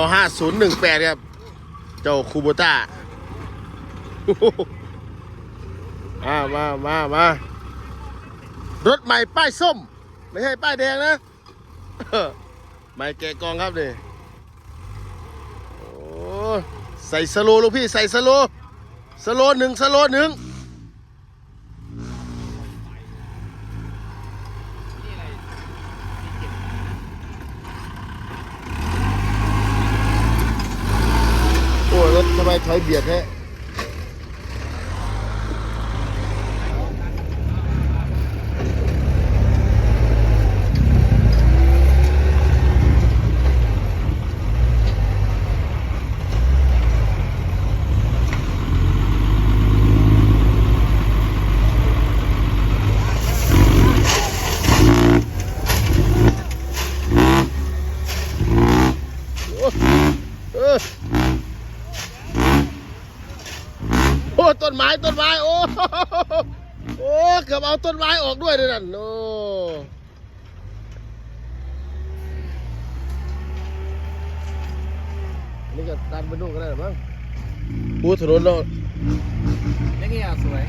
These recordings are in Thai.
L ห้าศูนย์หนึ่งแปดครับ เจ้าคูโบต้ามามามามา รถใหม่ป้ายส้ม ไม่ใช่ป้ายแดงนะใหม่แกะกองครับนี่โอ้ใส่สโลลูกพี่ใส่สโลสโลหนึ่งสโลหนึ่งโอ้ยร ถทำไมถอยเบียดแท้ โอ้ต้นไม้ต้นไม้โอ้โอ้เกือบเอาต้นไม้ออกด้วยเลยนั่นโอ้อันนี่ก็ดันไปนู่นก็ได้หรือมั้งพูดถนนเรานี่นี่อะสวย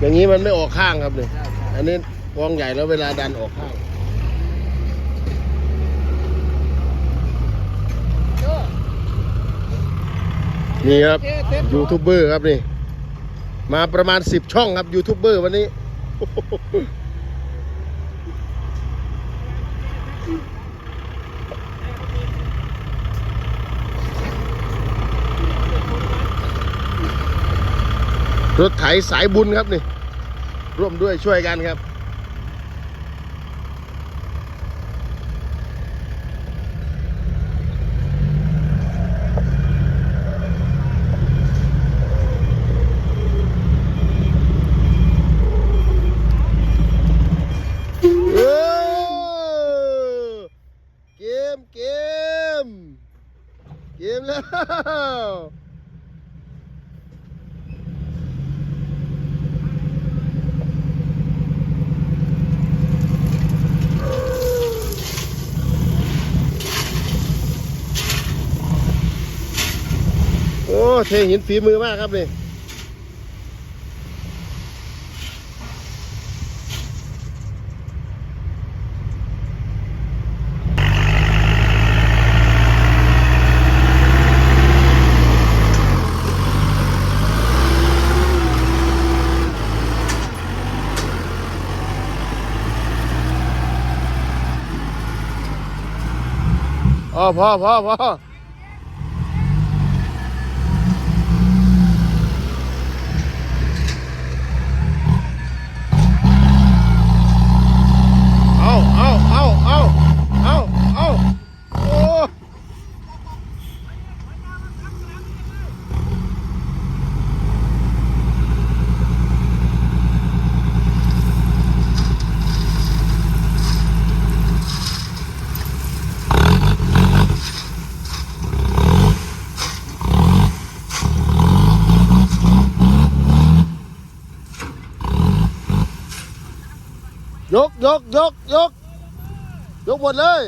อย่างนี้มันไม่ออกข้างครับเนี่ยใช่ใช่อันนี้กองใหญ่แล้วเวลาดันออกข้าง นี่ครับยูทูบเบอร์ครับนี่ มาประมาณ10ช่องครับยูทูบเบอร์วันนี้ รถไถสายบุญครับนี่ ร่วมด้วยช่วยกันครับ เออเกมเกมเก มแล้ว โอ้ เทหินฝีมือมากครับนี่ อ๋อพอพอพอเอาเอาเอาเอาเอาเอาโอ้ ยกยกยกยกยกหมดเลย